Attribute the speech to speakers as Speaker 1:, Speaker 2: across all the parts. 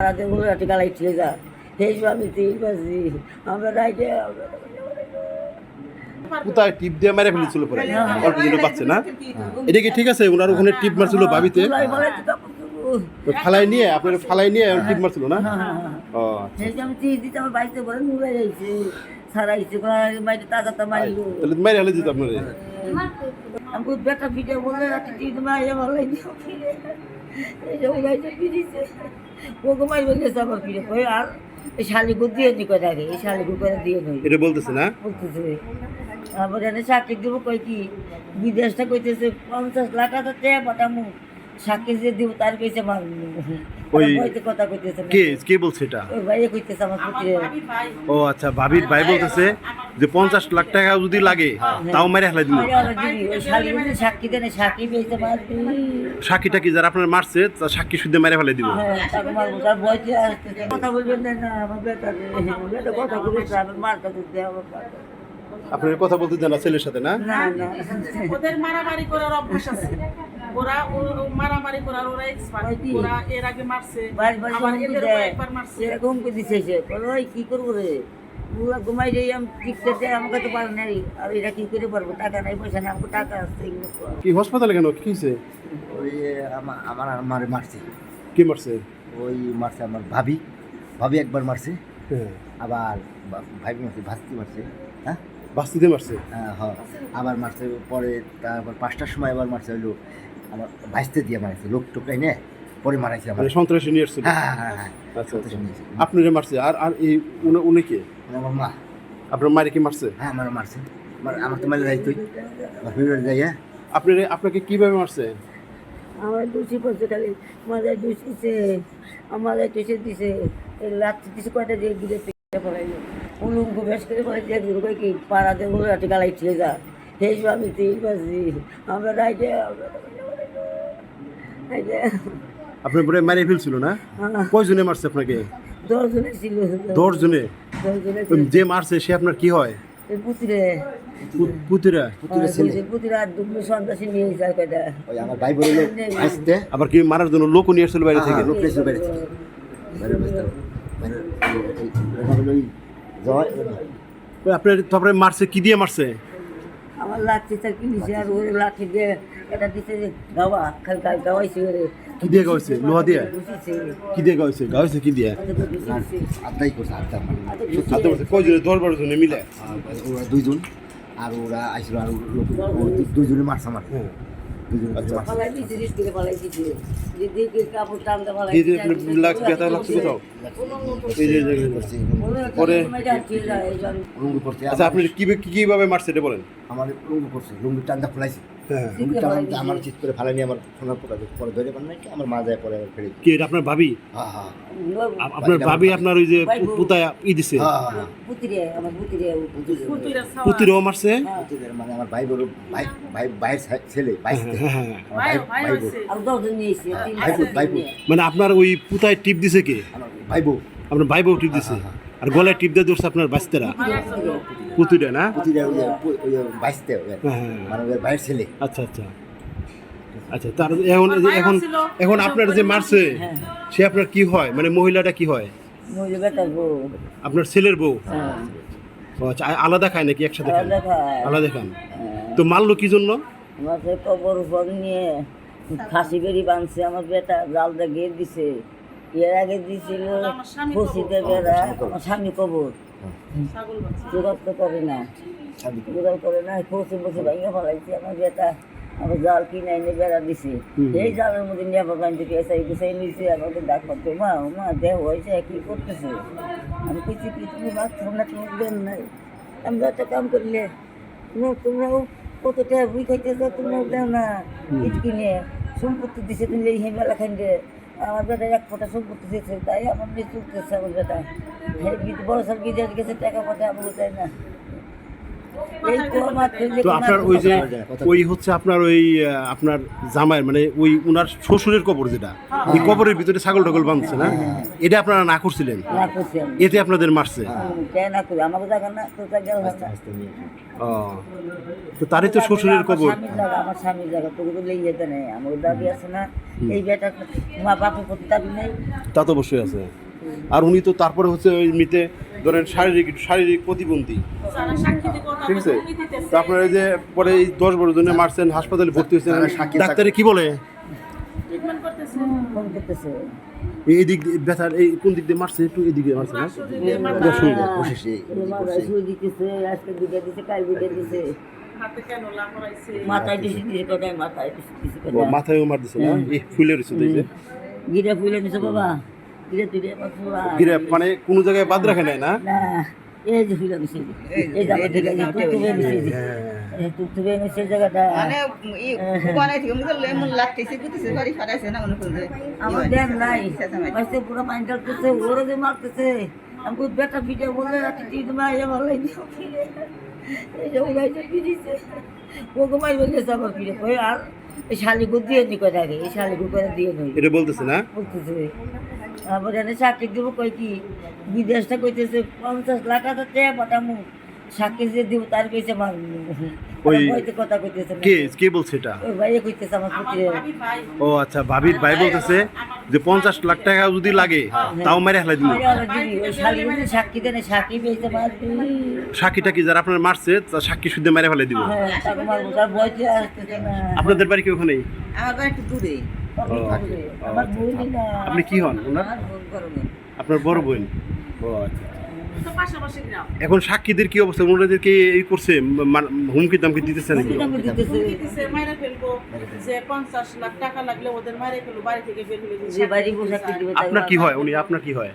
Speaker 1: রাতে বলে রাতে গালাই ছিল যা। সেই আমি তিন বাজি। আমরা রাইতে
Speaker 2: কোথায় টিপ দিয়ে মেরে ফেলেছিল পরে? অল্প দিনে বাচ্চা না? এটা কি ঠিক আছে? ওনার ওখানে টিপ মারছিল বাবিতে? ফালাই নিয়ে আপনার ফালাই নিয়ে টিপ মারছিল না?
Speaker 1: হ্যাঁ, হ্যাঁ, হ্যাঁ।
Speaker 2: ও
Speaker 1: সেই আমি তিন দিতে আমার বাড়িতে বলে নুড়ে যাইছে সারাইছে বাড়িতে তাজা তা মারিল
Speaker 2: তাহলে মেরে ফেলে দিত আপনার।
Speaker 1: আমি বেটা বলে রাতে মারিয়ে ভালো দিও মারবে গেছে আমার ফিরে কই আর এই শালিগু দিয়ে নি কথা আগে এই শালিগু করে দিয়ে নই
Speaker 2: এটা বলতেছে না?
Speaker 1: বলতেছে। আবার চাকরি দিব বিদেশটা কইতেছে, পঞ্চাশ লাখ সাক্ষী যে দিব তার কইছে
Speaker 2: ওই-
Speaker 1: কথা কইতেছে
Speaker 2: কে কে বলছে এটা?
Speaker 1: ওই ভাইয়ে কইতেছে আমার পুত্রে
Speaker 2: ও আচ্ছা ভাবির ভাই বলতেছে যে পঞ্চাশ লাখ টাকা যদি লাগে তাও মেরে
Speaker 1: শালি বলছে সাক্ষী দেন সাক্ষী পেয়েছে মারবি
Speaker 2: সাক্ষীটা কি যারা আপনার মারছে তার সাক্ষী শুদ্ধ মেরে ফেলে দিব।
Speaker 1: হ্যাঁ তার বয়সে কথা বলবেন না আমার বেটা রে কথা বলেছে আমার মারটা দিতে আমার
Speaker 2: আপনার কথা বলতে জানা ছেলের সাথে না?
Speaker 1: না না।
Speaker 3: ওদের মারামারি করার অভ্যাস আছে। ওরা ও- ও মারামারি করার ওরা এক্সপার্ট ওরা এর আগে মারছে। আবার এদের একবার মারছে।
Speaker 1: এরকম করে ওই কি করব রে? পুরা ঘুমাই যাই আমি টিকতে আমাকে তো পারে নাই। আর এটা কি করে পারব? টাকা নাই পয়সা নাই আমাকে টাকা আসছে
Speaker 2: কি হাসপাতালে কেন? কি হয়েছে?
Speaker 4: ওই আমার মারছে।
Speaker 2: কি মারছে?
Speaker 4: ওই মারছে আমার ভাবি। ভাবি একবার মারছে।
Speaker 2: হ্যাঁ।
Speaker 4: আবার ভাবি মারছে ভাস্তি মারছে। হ্যাঁ?
Speaker 2: বাস্তিতে মারছে?
Speaker 4: হ্যাঁ হ। আবার মারছে পরে তারপর পাঁচটার সময় আবার মারছে হইল আমার ভাইস্তে দিয়ে মারছে লোক টোকাই নে পরে মারাইছে আমার
Speaker 2: মানে সন্ত্রাসী নিয়ে
Speaker 4: হ্যাঁ হ্যাঁ হ্যাঁ
Speaker 2: আচ্ছা আচ্ছা।
Speaker 4: শুনেছি।
Speaker 2: আপনারে মারছে আর আর এই উনি- উনি কে?
Speaker 4: আমার মা।
Speaker 2: আপনার মারে কি মারছে?
Speaker 4: হ্যাঁ আমার মারছে। আমার আমার তো মারলে যাইতই আমার ফেভারিট যাই হ্যাঁ
Speaker 2: আপনার আপনাকে কীভাবে মারছে?
Speaker 1: আমার দুষি পড়ছে খালি। মাথায় দুষিছে আমার টুসে দিছে এই লাচ্ছি দিছে কয়টা দিয়ে গিলে পেটে পড়াইলো। উলুঙ্গ বেশ করে পড়াইছে একদিন কই কি পাড়াতে বলে রাতে গালাই ছিল যা। সেই আমি তিন বাজি। আমরা রাইতে
Speaker 2: আপনার পরে মারিয়ে ফেলছিল না কয়জনে মারছে আপনাকে
Speaker 1: দশজনে ছিল
Speaker 2: দশ জনে
Speaker 1: দশজনে
Speaker 2: যে মারছে সে আপনার কি হয়
Speaker 1: পুতিরে
Speaker 2: পু- পুতিরা
Speaker 4: ছেলে
Speaker 1: পুতিরে আর সন্ত্রাসী নিয়ে যায় কয়টা
Speaker 4: ওই আমার ভাই বলল ভাইস্তে
Speaker 2: আবার কি মারার জন্য লোক নিয়ে আসছিল বাইরে থেকে
Speaker 4: লোক থেকে
Speaker 2: আপনার তারপরে মারছে কি দিয়ে মারছে
Speaker 1: আমার লাঠি তার কিনেছে আর ওই লাঠি দিয়ে এটা দিতে গাওয়া খালি গাওয়াইছে ওরে।
Speaker 2: কি দিয়ে গাইছে লোহা দিয়ে? কি দিয়ে গাইছে গাইছে কি দিয়ে?
Speaker 4: আড্ডাই করছে আড্ডা
Speaker 2: হাতে বলছে কয়জনে দশ বারো জনে মিলে?
Speaker 4: ওরা দুইজন আর ওরা আইছিল আর লোক ও দু- দুইজনে মারছে আমার।
Speaker 2: হ্যাঁ।
Speaker 4: দুইজনে
Speaker 2: আচ্ছা।
Speaker 4: মারছে।
Speaker 2: আচ্ছা আপনি কি কি- কীভাবে মারছে এটা বলেন?
Speaker 4: আমার লুঙ্গি পড়ছে লুঙ্গি টান্দা ফেলাইছে।
Speaker 2: হ্যাঁ।
Speaker 4: লুঙ্গি টান্দা আমার চিৎ করে ফেলানি আমার ফোনার পরে পরে ধরে পান নাকি আমার মা যায় পরে ফেলে
Speaker 2: কি এটা আপনার ভাবি?
Speaker 4: হ্যাঁ হ্যাঁ।
Speaker 2: আপ- আপনার ভাবি আপনার ওই যে পুতায় ই দিছে।
Speaker 1: পুতিরে আমার পুতিরে
Speaker 3: পুতুলের ছাওয়া।
Speaker 2: পুতিরও মারছে?
Speaker 4: মানে আমার ভাই বড় ভাই ভাই ভাইয়ের ছেলে ভাই
Speaker 3: ভাই
Speaker 4: ভাই
Speaker 2: মানে আপনার ওই পুতায় টিপ দিছে কে?
Speaker 4: আমার ভাই বউ
Speaker 2: আপনার ভাই বউ টিপ দিছে আর গলায় টিপ দিয়ে ধরছে আপনার বাস্তেরা পুতুটা। না? হ্যাঁ, হ্যাঁ, হ্যাঁ।
Speaker 4: মানে ভাইয়ের ছেলে।
Speaker 2: আচ্ছা আচ্ছা। আচ্ছা তার এখন এখন এখন আপনার যে মারছে
Speaker 1: হ্যাঁ।
Speaker 2: সে আপনার কি হয়? মানে মহিলাটা কি হয়? আপনার ছেলের বউ?
Speaker 1: হ্যাঁ।
Speaker 2: আচ্ছা আলাদা খায় নাকি একসাথে
Speaker 1: আলাদা
Speaker 2: খান।
Speaker 1: হ্যাঁ।
Speaker 2: তো মারলো কি জন্য?
Speaker 1: কবর নিয়ে। খাসি বেরি বাঁধছে আমার বেটা জালটা গিয়ে দিছে। এর আগে দিছিল
Speaker 3: স্বামী
Speaker 1: খুশিতে বেড়া আমার স্বামী কবর। জোগাড় তো করে না। জোগাড় করে না খুশি বসে ভেঙে ফেলাইছে। আমার বেটা আমার জাল কিনে এনে বেড়া দিছে। এই জালের মধ্যে নিয়ে আবার বান্ধে পেঁচাই গুছাই নিয়েছে আমাকে ডাক করতো মা মা দেহ হয়েছে কি করতেছে? আমি কইছি কি তুমি বাচ্চা না তুমি দেন নাই। আমরা একটা কাম করলে তোমরা তোমরাও কতটা খাইতেছ তোমরাও দেও না। ইট কিনে সম্পত্তি দিছে, তুমি এই মেলা খাইতে আমার বেটা এক ফোটা সম্পত্তি দিয়েছে, তাই আমার মেয়ে চলতেছে আমার বেটা হ্যাঁ বিদ- বড় সব বিদেশ গেছে, টাকা পয়সা আমাকে দেয় না। এই তো
Speaker 2: আপনার ওই যে ওই হচ্ছে আপনার ওই আপনার জামাইয়ের মানে ওই উনার শ্বশুরের কবর যেটা ওই কবরের ভিতরে ছাগল টাগল বাঁধছে না? এটা আপনারা না করছিলেন? এতে আপনাদের মারছে?
Speaker 1: হুম, কেন না করি আমাকে জায়গা না তো জায়গা
Speaker 4: আস্তে আস্তে নিয়ে
Speaker 2: ও। তো তারই তো শ্বশুরের কবর।
Speaker 1: আমার স্বামীর জায়গা তোকে তো লেগে যেতে নেই। আমার দাবি আছে না এই বেটা মা বাপের প্রতি দাবি নেই।
Speaker 2: তা তো অবশ্যই আছে। আর উনি তো তারপরে হচ্ছে ওই মিতে ধরেন শারীরিক শারীরিক প্রতিবন্ধী। ঠিক আছে?
Speaker 3: তাদের দিতেছে
Speaker 2: তো আপনারা যে পরে এই দশ বড় জনে মারছেন হাসপাতালে ভর্তি হয়েছেন ডাক্তারে কি বলে? এই দিক দিয়ে ব্যথার এই কোন দিক দিয়ে মারছে? একটু এদিকে মারছে না?
Speaker 3: শরীরে
Speaker 1: কোথায়
Speaker 2: মাথায়ও মার দিছে না? এই ফুলে রয়েছে তো এই যে।
Speaker 1: গিরে ফুলে নিছে বাবা। গিরে তুলে আমার ফুলা
Speaker 2: গিরে মানে কোনো জায়গায় বাদ রাখে নাই না?
Speaker 1: না এই যে ফুলে নিছে এই যে আমার দিকে তুলে এই তুলে নিছে জায়গাটা।
Speaker 5: মানে ই বানাই থেকে মুখে লেমন লাগতেছে গুতেছে বাড়ি ফাটাইছে না মনে করলে
Speaker 1: আমার দেন নাই। আজকে পুরো মাইন্ডাল করছে ওরে যে মারতেছে। আমাকে বেটা ভিডিও বলে রাখতে তুই মা এ এই যে ওই যে দিছে? ওকে মাই বলেছে আমার কই আর এই শালিগু দিয়ে নি কয় আগে? এই শালিগু করে দিয়ে নই
Speaker 2: এটা বলতেছে না?
Speaker 1: বলতেছে। এনে চাকরি দিব কই কি বিদেশটা কইতেছে পঞ্চাশ লাখ হাজার টাকা পাঠামু। চাকরি যে দিব তার কইছে আমার
Speaker 2: ওই-
Speaker 1: কথা কইতেছে।
Speaker 2: কে কে বলছে এটা?
Speaker 1: ওই ভাইয়ে কইতেছে আমার পুত্রে
Speaker 2: ও আচ্ছা ভাবির ভাই বলতেছে যে পঞ্চাশ লাখ টাকা যদি লাগে তাও মেরে হেলাই
Speaker 1: শালিগু সাক্ষী দেনে সাক্ষী পেয়েছে
Speaker 2: সাক্ষীটা কি যারা আপনার মারছে তার সাক্ষী শুদ্ধ মেরে ফেলে দিব
Speaker 1: হ্যাঁ
Speaker 2: আপনাদের বাড়ি কি ওখানেই?
Speaker 5: আমার বাড়ি একটু দূরে
Speaker 2: আপনি কি হন ওনার? আপনার বড় বোন? ও আচ্ছা
Speaker 3: তো পাশাপাশি গ্রাম।
Speaker 2: এখন সাক্ষীদের কি অবস্থা? ওনাদেরকে এই করছে? মা- হুমকি দামকি দিতেছে নাকি?
Speaker 1: দিতেছে।
Speaker 3: দিতেছে মাইরে ফেলব। যে পঞ্চাশ লাখ টাকা লাগলে ওদের মাইরে ফেলব বাড়ি থেকে বের হলে
Speaker 1: যে বাড়ি দিবে
Speaker 2: আপনার কি হয় উনি? আপনার কি হয়?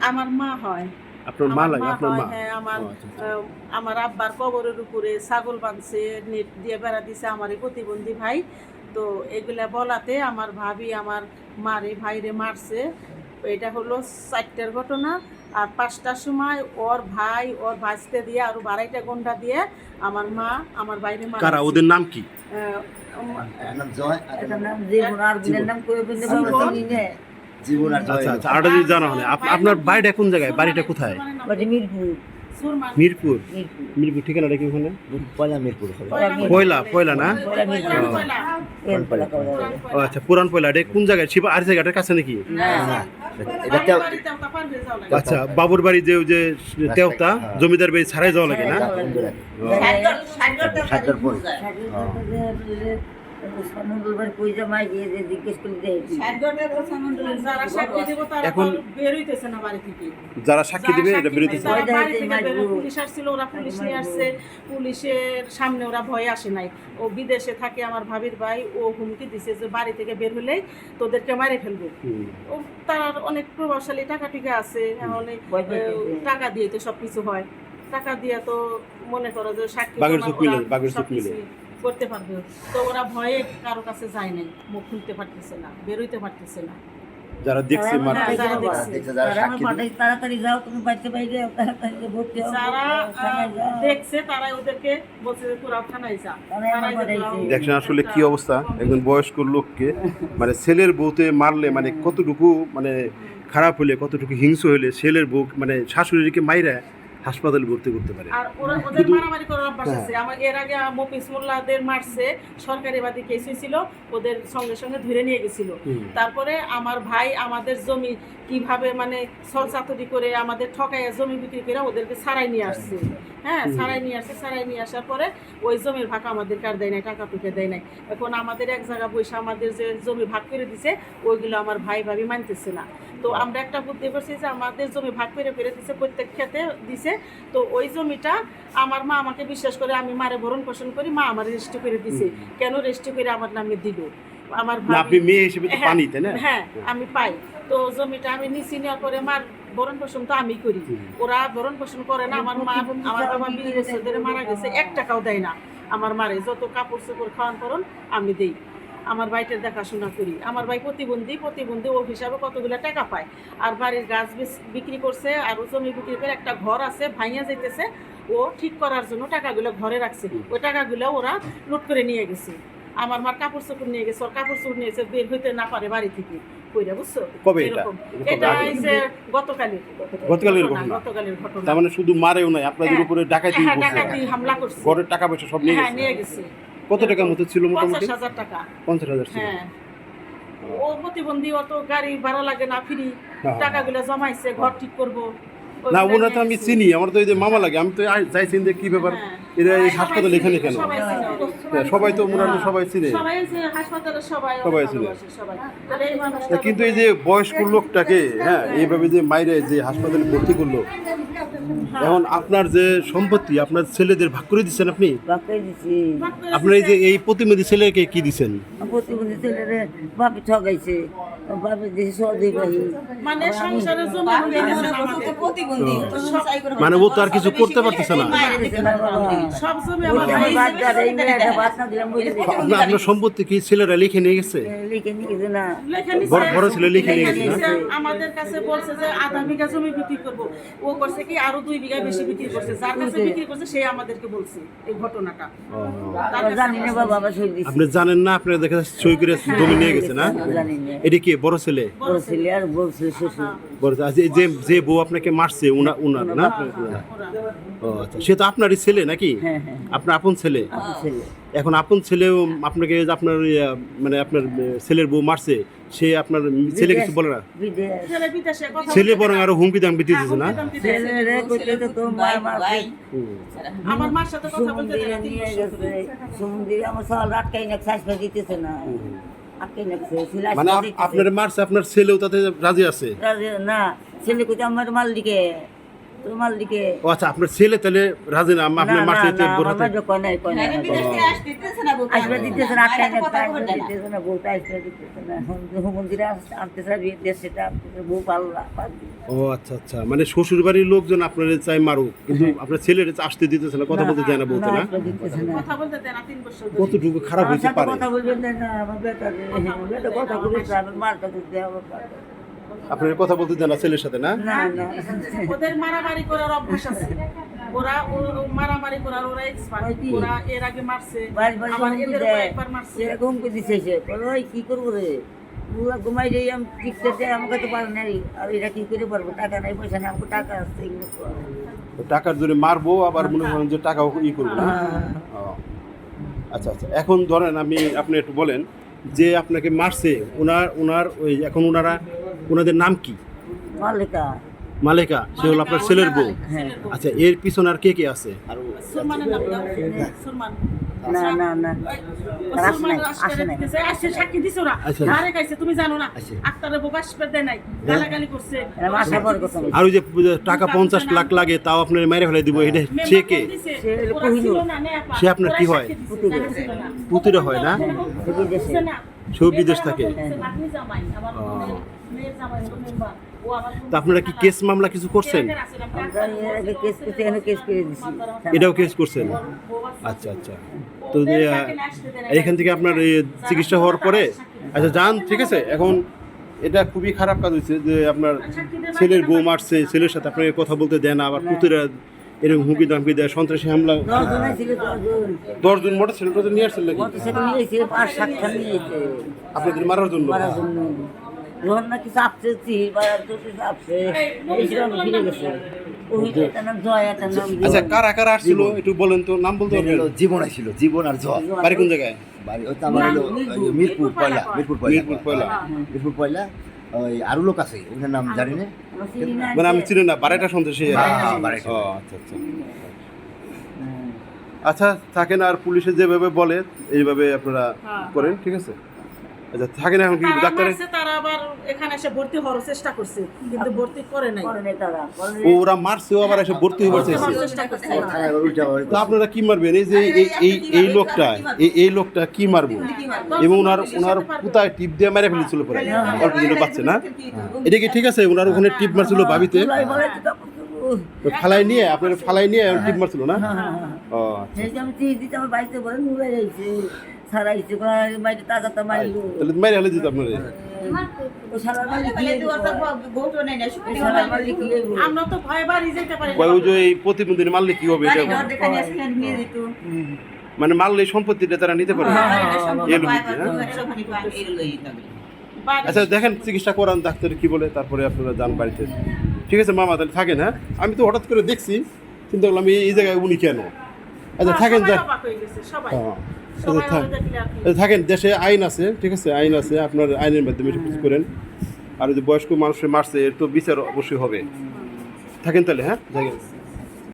Speaker 3: আমার মা হয়।
Speaker 2: আপনার মা লাগে আপনার মা।
Speaker 3: হ্যাঁ আমার
Speaker 2: আচ্ছা, আচ্ছা।
Speaker 3: আমার আব্বার কবরের উপরে ছাগল বাঁধছে নেট দিয়ে বেড়া দিছে আমার এই প্রতিবন্ধী ভাই। তো এগুলা বলাতে আমার ভাবি আমার মারে ভাইরে মারছে। এটা হলো চারটার ঘটনা। আর পাঁচটার সময় ওর ভাই ওর ভাজতে দিয়ে আর বাড়াইটা গন্ডা দিয়ে আমার মা আমার বাইরে
Speaker 2: কারা? ওদের নাম কি? আপনার বাড়িটা কোন জায়গায়? বাড়িটা কোথায়?
Speaker 1: মিরপুর।
Speaker 2: মিরপুর
Speaker 1: মিরপুর
Speaker 2: ঠিকানাটা কি ওখানে
Speaker 4: পয়লা মিরপুর
Speaker 2: পয়লা পয়লা না ও আচ্ছা পুরান পয়লা এটা কোন জায়গায় শিবা আর জায়গাটার কাছে নাকি
Speaker 1: না
Speaker 4: এটা তেও
Speaker 2: আচ্ছা বাবুর বাড়ি যে ওই যে তেওতা জমিদার বাড়ি ছাড়াই যাওয়া লাগে না
Speaker 3: যারা সাক্ষী
Speaker 2: এখন-
Speaker 3: এখন বের হইতেছে না বাড়ি থেকে।
Speaker 2: যারা সাক্ষী দিবে এটা বেরোতেছে
Speaker 3: যারা
Speaker 1: এটা
Speaker 3: বাড়ি
Speaker 1: হচ্ছে
Speaker 3: থেকে বের-
Speaker 1: মাইকু।
Speaker 3: পুলিশ আসছিল ওরা পুলিশ নিয়ে আসছে। পুলিশের সামনে ওরা ভয়ে আসে নাই। ও বিদেশে থাকে আমার ভাবির ভাই ও হুমকি দিছে যে বাড়ি থেকে বের হলেই তোদেরকে মারে ফেলবে। ও তার অনেক প্রভাবশালী টাকা টিকা আছে অনেক টাকা দিয়ে তো সব কিছু হয়। টাকা দিয়ে তো মনে করো যে সাক্ষী
Speaker 2: বাঘের
Speaker 3: প্রমাণ
Speaker 2: চোখ মিলে,
Speaker 3: ওরা
Speaker 2: চোখ মিলে।
Speaker 3: করতে পারবে। তো ওরা ভয়ে কারও কাছে যায় নাই মুখ খুলতে পারতেছে না বেরোইতে পারতেছে না।
Speaker 2: যারা দেখছে
Speaker 1: তাড়াতাড়ি যাও তুমি ভর্তি
Speaker 3: যারা দেখছে তারাই ওদেরকে বলছে তোরা থানায় যা।
Speaker 2: দেখছেন আসলে কি অবস্থা? একজন বয়স্ক লোককে মানে ছেলের বউতে মারলে মানে কতটুকু মানে খারাপ হলে কতটুকু হিংস হলে ছেলের বউ মানে শাশুড়িকে মাইরা হাসপাতালে ভর্তি করতে পারে।
Speaker 3: আর ওরা ওদের মারামারি করার অভ্যাস আছে। আমার এর আগে মফিস মোল্লাদের মারছে সরকারি বাদী কেস হয়েছিল ওদের সঙ্গে সঙ্গে ধরে নিয়ে গেছিল। তারপরে আমার ভাই আমাদের জমি কীভাবে মানে সলচাতুরি করে আমাদের ঠকাইয়া জমি বিক্রি করে ওদেরকে ছাড়াই নিয়ে আসছে। হ্যাঁ ছাড়াই নিয়ে আসে ছাড়াই নিয়ে আসার পরে ওই জমির ভাগ আমাদের কার দেয় নাই টাকা টুকে দেয় নাই। এখন আমাদের এক জায়গা বসে আমাদের যে জমি ভাগ করে দিছে ওইগুলো আমার ভাই ভাবি মানতেছে না। তো আমরা একটা বুদ্ধি করছি যে আমাদের জমি ভাগ করে ফেলে দিছে প্রত্যেক খেতে দিছে। তো ওই জমিটা আমার মা আমাকে বিশ্বাস করে আমি মারে ভরণ পোষণ করি মা আমার রেজিস্ট্রি করে দিছে। কেন রেজিস্ট্রি করে আমার নামে দিল? আমার ভাবি
Speaker 2: মেয়ে হিসেবে
Speaker 3: হ্যাঁ,
Speaker 2: পানি
Speaker 3: হ্যাঁ আমি পাই। তো জমিটা আমি নিচে নেওয়ার পরে মার ভরণ পোষণ তো আমি করি। ওরা ভরণ পোষণ করে না আমার মা আমার বাবা বিশ বছর ধরে মারা গেছে এক টাকাও দেয় না। আমার মারে যত কাপড় চোপড় খাওয়ান করুন আমি দিই। আমার ভাইটার দেখাশোনা করি। আমার ভাই প্রতিবন্ধী প্রতিবন্ধী ও হিসাবে কতগুলো টাকা পায়? আর বাড়ির গাছ বিক্রি করছে আর ও জমি বিক্রি করে একটা ঘর আছে ভাইয়া যাইতেছে। ও ঠিক করার জন্য টাকাগুলো ঘরে রাখছে। ওই টাকাগুলো ওরা লুট করে নিয়ে গেছে। আমার মার কাপড় চোপড় নিয়ে গেছে ওর কাপড় চোপড় নিয়েছে বের হইতে না পারে বাড়ি থেকে। কইরা বুঝছ?
Speaker 2: কবে এটা?
Speaker 3: গতকালের
Speaker 2: গতকালের
Speaker 3: ঘটনা,
Speaker 2: ঘটনা?
Speaker 3: গতকালের ঘটনা।
Speaker 2: তার মানে শুধু মারেও নাই আপনাদের
Speaker 3: হ্যাঁ।
Speaker 2: উপরে ডাকাতি
Speaker 3: হ্যাঁ, ডাকাতি হামলা করছে।
Speaker 2: ঘরের টাকা পয়সা সব নিয়ে
Speaker 3: হ্যাঁ
Speaker 2: গেছে।
Speaker 3: নিয়ে গেছে।
Speaker 2: কত টাকার মতো ছিল মোটামুটি?
Speaker 3: টাকা।
Speaker 2: ছিল।
Speaker 3: হ্যাঁ। ও প্রতিবন্ধী অত গাড়ি ভাড়া লাগে না ফ্রি।
Speaker 2: হ্যাঁ।
Speaker 3: টাকাগুলো জমাইছে ঘর ঠিক করব।
Speaker 2: না ওনারা তো আমি চিনি আমার তো এই যে মামা লাগে আমি তো আই- চাইছি যে কি ব্যাপার।
Speaker 3: হ্যাঁ।
Speaker 2: এরা এই হাসপাতাল এখানে কেন?
Speaker 3: সবাই।
Speaker 2: হ্যাঁ, সবাই তো মোটামুটি সবাই চিনে।
Speaker 3: সবাই যে হাসপাতালে সবাই
Speaker 2: সবাই
Speaker 3: ওকে
Speaker 2: চিনে। কিন্তু এই যে বয়স্ক লোকটাকে হ্যাঁ এইভাবে যে মাইরে যে হাসপাতালে ভর্তি করল এখন আপনার যে সম্পত্তি আপনার ছেলেদের ভাগ করে দিচ্ছেন আপনি? আপনার এই যে এই প্রতিনিধি ছেলেকে কি দিচ্ছেন
Speaker 1: প্রতিবন্ধী ছেলেরে বাপে ঠকাইছে বাপে দিয়েছে
Speaker 3: মানে সংসারে জমি হয়ে
Speaker 2: মানে ও তো আর কিছু করতে পারতেছে না। আপনার সম্পত্তি কি ছেলেরা লিখে নিয়ে গেছে?
Speaker 1: লিখে নিয়ে গেছে না।
Speaker 2: বড়- বড় ছেলে লিখে নিয়ে গেছে
Speaker 3: আমাদের কাছে বলছে যে আধা বিঘা জমি বিক্রি করব। ও করছে কি আরও দুই বিঘা বেশি বিক্রি করছে। যার কাছে বিক্রি করছে সে আমাদেরকে বলছে এই ঘটনাটা।
Speaker 2: আপনি জানেন না আপনার দেখা সই করে জমি নিয়ে গেছে না? এটা কি বড় ছেলে?
Speaker 1: বড় ছেলে আর বড় ছেলে শ্বশুর।
Speaker 2: যে যে বউ আপনাকে মারছে উনা উনার না? ও আচ্ছা। সে তো আপনারই ছেলে নাকি?
Speaker 1: হ্যাঁ হ্যাঁ।
Speaker 2: আপনার আপন ছেলে? এখন আপন ছেলেও আপনাকে আপনার মানে আপনার ছেলের বউ মারছে সে আপনার ছেলে কিছু বলে না?
Speaker 3: ছেলে
Speaker 2: বরং আরও হুমকি দামকি দিতেছে না?
Speaker 3: হ্যাঁ। আমার মার সাথে কথা বলতে না,
Speaker 2: মানে আপনার মারছে আপনার ছেলেও তাতে রাজি আছে?
Speaker 1: না ছেলে কইতে আমার মালিকে। তোর মালদিকে
Speaker 2: ও আচ্ছা আপনার ছেলে তাহলে রাজি না?
Speaker 1: না
Speaker 2: আপনার
Speaker 1: না
Speaker 2: মারছে
Speaker 1: না
Speaker 2: বড়
Speaker 1: আমার মাঝে কয় নাই কয় নাই। আসবে দিতেছে না না। দিতেছে না বউটা আসবে দিতেছে না। আনতেছে না সেটা বউ পাল্লা
Speaker 2: ও আচ্ছা আচ্ছা। মানে শ্বশুর বাড়ির লোকজন আপনার চাই মারুক কিন্তু আপনার ছেলের আসতে দিতেছে না কথা বলতে চায় না বলতে না
Speaker 1: না?
Speaker 3: কথা বলতে দেয় না তিন বছর ধরে।
Speaker 2: কতটুকু খারাপ হইতে পারে?
Speaker 1: কথা বলবেন না আমার বেটা বেটা কথা বলেছে আমি মারটা দিতে হবে
Speaker 2: আপনার কথা বলতে দেয় না ছেলের সাথে না?
Speaker 3: ওদের মারামারি করার অভ্যাস আছে। ওরা ও- ও মারামারি করার ওরা এক্সপার্ট ওরা এর আগে মারছে।
Speaker 1: বাড়ি বাড়ি
Speaker 3: আবার
Speaker 1: হুমকি
Speaker 3: এদের একবার মারছে।
Speaker 1: এরকম করে দিছে ওই কি করব রে? পুরা ঘুমাই যাই আমি টিকতে আমাকে তো পারে না আর এটা কি করে পারব? টাকা নাই পয়সা নেই আমাকে টাকা আসছে
Speaker 2: টাকার জন্য মারবো আবার মনে করেন যে টাকাও ই করব না?
Speaker 1: হ্যাঁ।
Speaker 2: ও। আচ্ছা আচ্ছা। এখন ধরেন আমি আপনি একটু বলেন যে আপনাকে মারছে ওনার ওনার ওই এখন ওনারা ওনাদের নাম কি?
Speaker 1: মালিকা।
Speaker 2: মালেকা সে হলো আপনার ছেলের বউ।
Speaker 1: হ্যাঁ।
Speaker 2: আচ্ছা এর পিছনে আর কে কে আছে। আচ্ছা।
Speaker 3: ধারে খাইছে, তুমি জানো না।
Speaker 4: আচ্ছা।
Speaker 1: কথা বলছে।
Speaker 2: আর যে টাকা পঞ্চাশ লাখ লাগে তাও আপনার মেরে ফেলে দিব। এটা সে কে?
Speaker 1: সে
Speaker 2: আপনার কি হয়?
Speaker 1: পুতুলে
Speaker 2: হয় না?
Speaker 1: সে বিদেশে।
Speaker 3: বুঝছে না?
Speaker 2: সেও বিদেশ থাকে? তা আপনারা কি কেস মামলা কিছু করছেন?
Speaker 1: আমরা এর আগে কেস করতে কেস করে দিছি।
Speaker 2: এটাও কেস করছেন? আচ্ছা আচ্ছা। তো আহ, থেকে আপনার চিকিৎসা হওয়ার পরে? আচ্ছা যান ঠিক আছে। এখন এটা খুবই খারাপ কাজ হয়েছে যে আপনার ছেলের বউ মারছে ছেলের সাথে আপনাকে কথা বলতে দেয় না আবার পুতুরা এরকম হুমকি দামকি দেয় সন্ত্রাসী হামলা।
Speaker 1: দশজন। ছিল
Speaker 2: মোটর ছেলেটা নিয়ে আসছেন নাকি? আপনাদের মারার জন্য।
Speaker 1: যখন নাকি চাপছে চিহির ফিরে গেছে।
Speaker 2: আচ্ছা কারা কারা আসছিল? একটু বলেন তো নাম বলতে পারবেন?
Speaker 4: জীবন জীবন আর জয়।
Speaker 2: বাড়ি কোন জায়গায়?
Speaker 4: বাড়ি ওই আমার হলো মিরপুর। পয়লা মিরপুর পয়লা।
Speaker 2: মিরপুর পয়লা।
Speaker 4: মিরপুর পয়লা। ওই আরও লোক আছে ওনার নাম জানি না।
Speaker 2: মানে আমি চিনি না বারেটা সন্ত্রাসী
Speaker 4: হ্যাঁ, হ্যাঁ,
Speaker 2: আচ্ছা আচ্ছা। আচ্ছা থাকেন আর পুলিশে যেভাবে বলে এইভাবে আপনারা
Speaker 3: হ্যাঁ।
Speaker 2: করেন ঠিক আছে? আচ্ছা থাকেন এখন কি
Speaker 3: তারা
Speaker 2: ডাক্তারে?
Speaker 3: তারা আবার এখানে এসে ভর্তি হওয়ার চেষ্টা করছে কিন্তু ভর্তি করে নাই।
Speaker 1: করে নাই তারা
Speaker 2: ও ওরা মারছে ও আবার এসে ভর্তি হবার
Speaker 3: ভর্তি হওয়ার চেষ্টা করছে।
Speaker 2: তো আপনারা কি মারবেন? এই যে এই এই এই লোকটা এই এই লোকটা কি মারবো? এবং ওনার ওনার পুতায় টিপ দিয়ে মেরে ফেলেছিল পরে। অল্প দিনে বাচ্চা না? এটা কি ঠিক আছে? ওনার ওখানে টিপ মারছিল ভাবিতে ফালাই নিয়ে আপনার ফালাই নিয়ে টিপ মারছিল না?
Speaker 1: হ্যাঁ, হ্যাঁ, হ্যাঁ।
Speaker 2: ও
Speaker 1: সেই আমি চিঠি দিতে আমার বাড়িতে বলে ইচ্ছে তাজা তা মাইলু
Speaker 2: তাহলে মেরে হলে দিত আপনার মারলে কি হবে? মানে মারলে সম্পত্তিটা তারা নিতে পারে
Speaker 1: হ্যাঁ,
Speaker 5: তবে
Speaker 3: বাড়ি-
Speaker 2: আচ্ছা দেখেন চিকিৎসা করান ডাক্তার কি বলে তারপরে আপনারা যান বাড়িতে। ঠিক আছে মামা তাহলে থাকেন হ্যাঁ? আমি তো হঠাৎ করে দেখছি চিন্তা করলাম এই এই জায়গায় উনি কেন? আচ্ছা
Speaker 3: হ্যাঁ,
Speaker 2: থাকেন যা
Speaker 3: হয়ে।
Speaker 2: থাকেন দেশে আইন আছে ঠিক আছে? আইন আছে আপনার আইনের মাধ্যমে কিছু করেন। আর যদি বয়স্ক মানুষের মারছে এর তো বিচার অবশ্যই হবে। থাকেন তাহলে হ্যাঁ? থাকেন।